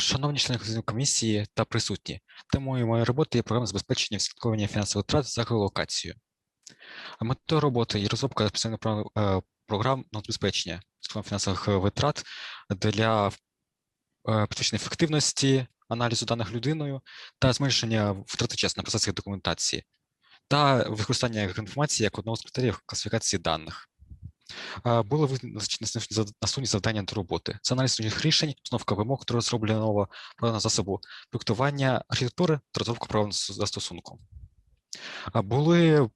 Шановні члени комісії та присутні, темою моєї роботи є програма забезпечення відслідковування фінансових втрат за геолокацією. Метою роботи є розробка спеціальних е, програм забезпечення фінансових е, витрат для е, підвищення ефективності аналізу даних людиною та зменшення втрати часу на процесі документації та використання інформації як одного з критеріїв класифікації даних. Було визначено наступні завдання до роботи. Це аналіз сучасних рішень, установка вимог до розробленого програмного засобу, проектування архітектури та розробка правил застосунку. Були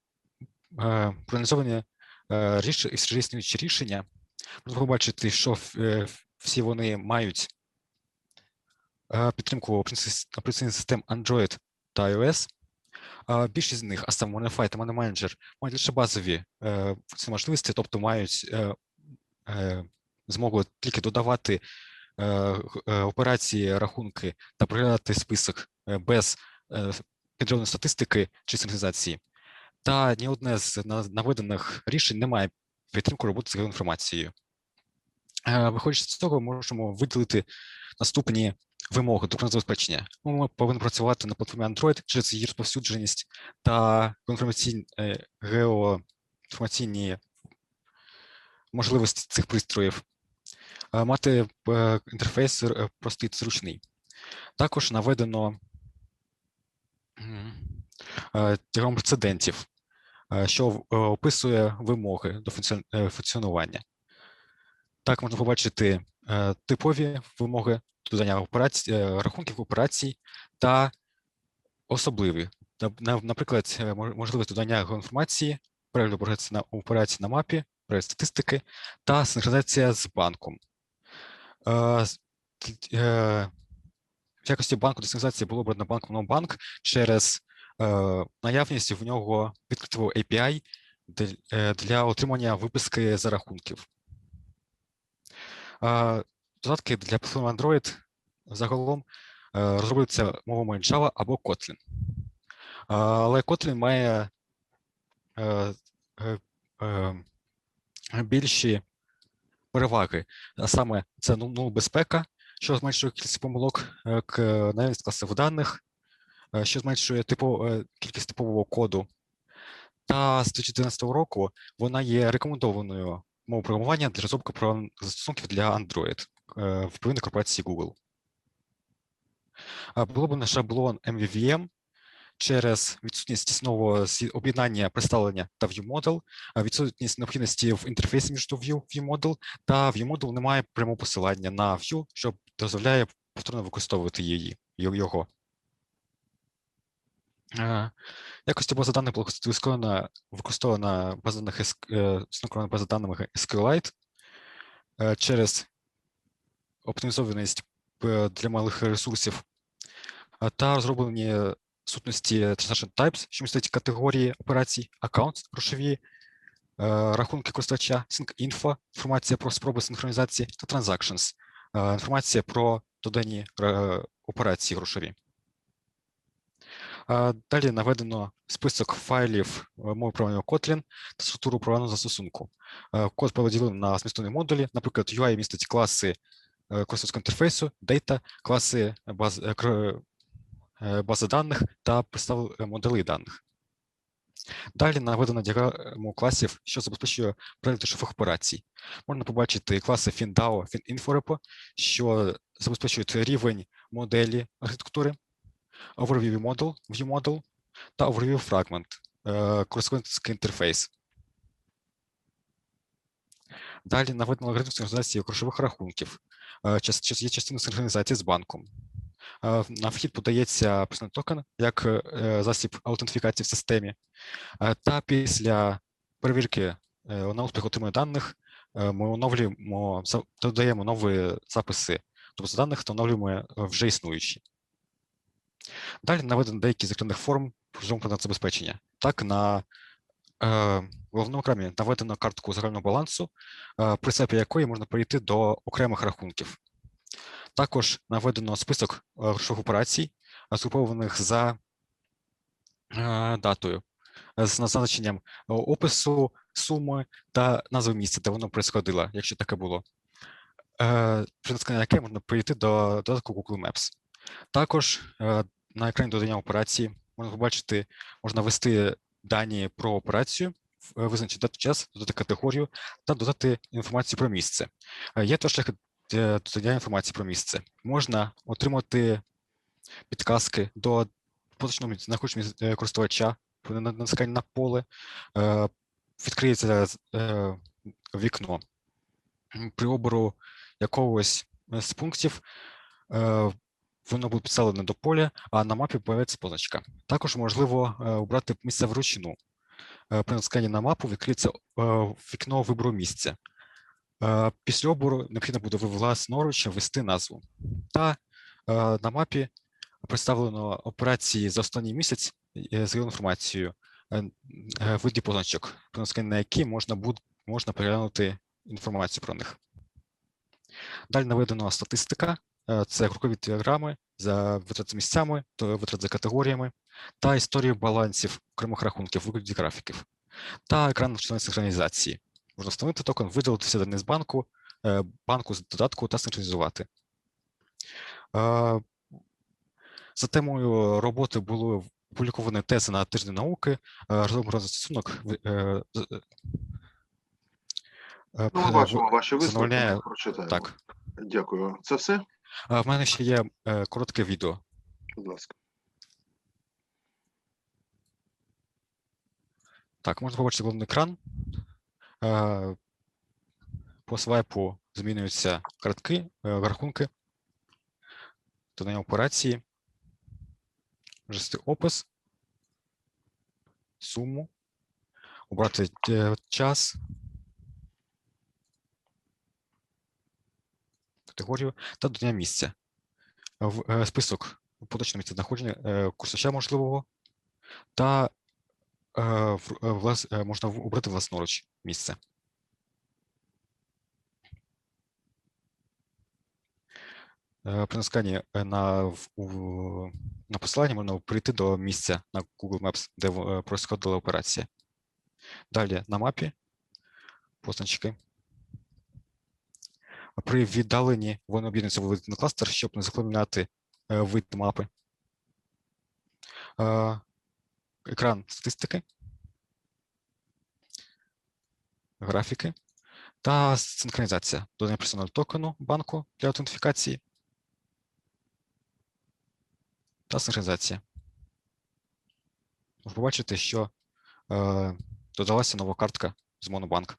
проаналізовані існуючі рішення. Можна побачити, що е, всі вони мають підтримку операційних систем Android та iOS. Більшість з них, а саме Monify та Money Manager, мають лише базові е, можливості, тобто мають е, е, змогу тільки додавати операції, рахунки та проглядати список без підробної статистики чи синхронізації. Та ні одне з на- наведених рішень не має підтримку роботи з геоінформацією. Е, Виходячи з цього, можемо виділити наступні вимоги до забезпечення. Ми повинні працювати на платформі Android через її розповсюдженість та інформаційні геоінформаційні можливості цих пристроїв, Е, мати е, інтерфейс е, простий та зручний. Також наведено м, е, прецедентів, е, що е, описує вимоги до е, функціонування. Так можна побачити е, типові вимоги додання операцій, е, рахунків операцій та особливі. Наприклад, е, можливість додання геоінформації, перегляд на операцій на мапі, перегляд статистики та синхронізація з банком. В якості банку до синхронізації було обрано банк Монобанк через наявність в нього відкритого API для отримання виписки за рахунків. Додатки для платформи Android загалом е, розроблюються мовами Java або Kotlin. Але Kotlin має е, е, більші переваги, а саме це ну, ну, безпека, що зменшує кількість помилок, к наявність класів даних, що зменшує типу, кількість типового коду. Та з 2011 року вона є рекомендованою мовою програмування для розробки застосунків для Android е, в провідній корпорації Google. Було б на шаблон MVVM через відсутність тісного об'єднання представлення та ViewModel, відсутність необхідності в інтерфейсі між View, ViewModel та ViewModel не має прямого посилання на View, що дозволяє повторно використовувати її, його. Е, Якості бази даних була використована, база даних е, синхронна база даними SQLite е, через оптимізованість е, для малих ресурсів та розроблені сутності transaction types, що містять категорії операцій, accounts, грошові, е, рахунки користувача, sync-info, інформація про спроби синхронізації та transactions, е, інформація про додані е, операції грошові. Далі наведено список файлів е, мови програмного Kotlin та структуру програмного застосунку. Е, Код поділений на змістовні модулі. Наприклад, UI містить класи е, користувацького інтерфейсу, data, класи баз, бази даних та представ моделей даних. Далі наведено діаграму класів, що забезпечує перегляд дешевих операцій. Можна побачити класи FinDAO, FinInfoRepo, що забезпечують рівень моделі архітектури, Overview Model, ViewModel та Overview Fragment, е, користувацький інтерфейс. Далі наведено алгоритм синхронізації грошових рахунків, е, є частина синхронізації з банком. Е, На вхід подається personal токен як засіб аутентифікації в системі. Та після перевірки на успіх отримання даних ми оновлюємо, додаємо нові записи бази даних та оновлюємо е, вже існуючі. Далі наведено деякі з закритих форм програмного забезпечення. Так, на е, головному окремі наведено картку загального балансу, е, при СЕПі якої можна перейти до окремих рахунків. Також наведено список е, грошових операцій, згрупованих за е, датою, з назначенням е, опису, суми та назви місця, де воно происходило, якщо таке було. е, при натисканні яке можна перейти до додатку Google Maps. Також е, на екрані додання операції можна побачити, можна ввести дані про операцію, е, визначити дату час, додати категорію та додати інформацію про місце. Е, Є два шляхи додання інформації про місце. Можна отримати підказки до поточного знаходження користувача при на- натисканні на поле, відкриється вікно при обору якогось з пунктів. Воно буде підставлене до поля, а на мапі появиться позначка. Також можливо е, обрати місце вручну. Е, При натисканні на мапу відкриється е, вікно вибору місця. Після обору необхідно буде власноруч ввести назву. Та на мапі представлено операції за останній місяць з інформацією виді позначок, при натисканні на які можна можна переглянути інформацію про них. Далі наведено статистика. Е, Це крокові діаграми за витрат за місцями, то витрат за категоріями та історії балансів окремих рахунків вигляді графіків та екран навчальної синхронізації. Можна встановити токен, видалити всі дані з банку, е, банку з додатку та синхронізувати. Е, За темою роботи були опубліковані тези на тиждень науки, розроблений застосунок. е, Ну, ми бачимо ваші висновки. Так. Дякую. Це все? А в мене ще є е, коротке відео. Будь ласка. Так, можна побачити головний екран. Е, По свайпу змінюються картки, е, рахунки, додання операції, ввести опис, суму, обрати е, час, категорію та додання місця. В е, список поточного місця знаходження е, курсача можливого та е, влас, можна обрати власноруч місце. При натисканні е, на, на посилання можна перейти до місця на Google Maps, де происходила операція. Далі на мапі позначки. При віддаленні вони об'єднуються в один кластер, щоб не заповняти е, вид мапи. Е, Екран статистики, графіки та синхронізація. Додання персонального токену банку для аутентифікації та синхронізація. Ви побачите, що е, додалася нова картка з Монобанк.